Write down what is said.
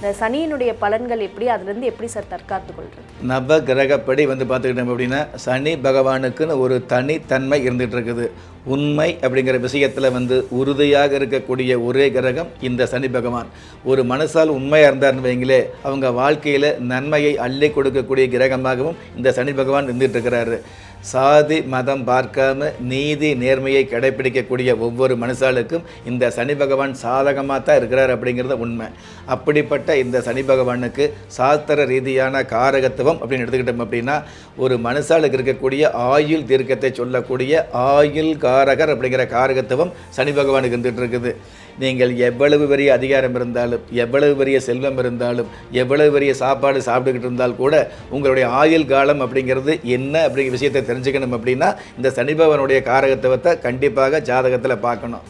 இந்த சனியினுடைய பலன்கள் எப்படி அதுலேருந்து எப்படி சார் தற்காத்து கொள்றது நவ கிரகப்படி வந்து பார்த்துக்கிட்டோம் அப்படின்னா சனி பகவானுக்குன்னு ஒரு தனித்தன்மை இருந்துகிட்டு இருக்குது. உண்மை அப்படிங்கிற விஷயத்தில் வந்து உறுதியாக இருக்கக்கூடிய ஒரே கிரகம் இந்த சனி பகவான். ஒரு மனசால் உண்மையாக இருந்தார்னு வைங்களே அவங்க வாழ்க்கையில் நன்மையை அள்ளி கொடுக்கக்கூடிய கிரகமாகவும் இந்த சனி பகவான் இருந்துகிட்டு இருக்கிறாரு சாதி மதம் பார்க்காம நீதி நேர்மையை கடைபிடிக்கக்கூடிய ஒவ்வொரு மனுஷாளுக்கும் இந்த சனி பகவான் சாதகமாக தான் இருக்கிறார் அப்படிங்கிறது உண்மை. அப்படிப்பட்ட இந்த சனி பகவானுக்கு சாஸ்திர ரீதியான காரகத்துவம் அப்படின்னு எடுத்துக்கிட்டோம் அப்படின்னா ஒரு மனுஷாளுக்கு இருக்கக்கூடிய ஆயுள் தீர்க்கத்தை சொல்லக்கூடிய ஆயுள் கா காரகர் அப்படிங்கிற காரகத்துவம் சனி பகவானுக்கு இருந்துகிட்டு இருக்குது. நீங்கள் எவ்வளவு பெரிய அதிகாரம் இருந்தாலும் எவ்வளவு பெரிய செல்வம் இருந்தாலும் எவ்வளவு பெரிய சாப்பாடு சாப்பிட்டுக்கிட்டு இருந்தால் கூட உங்களுடைய ஆயுள் காலம் அப்படிங்கிறது என்ன அப்படிங்கிற விஷயத்தை தெரிஞ்சுக்கணும் அப்படின்னா இந்த சனி பகவானுடைய காரகத்துவத்தை கண்டிப்பாக ஜாதகத்தில் பார்க்கணும்.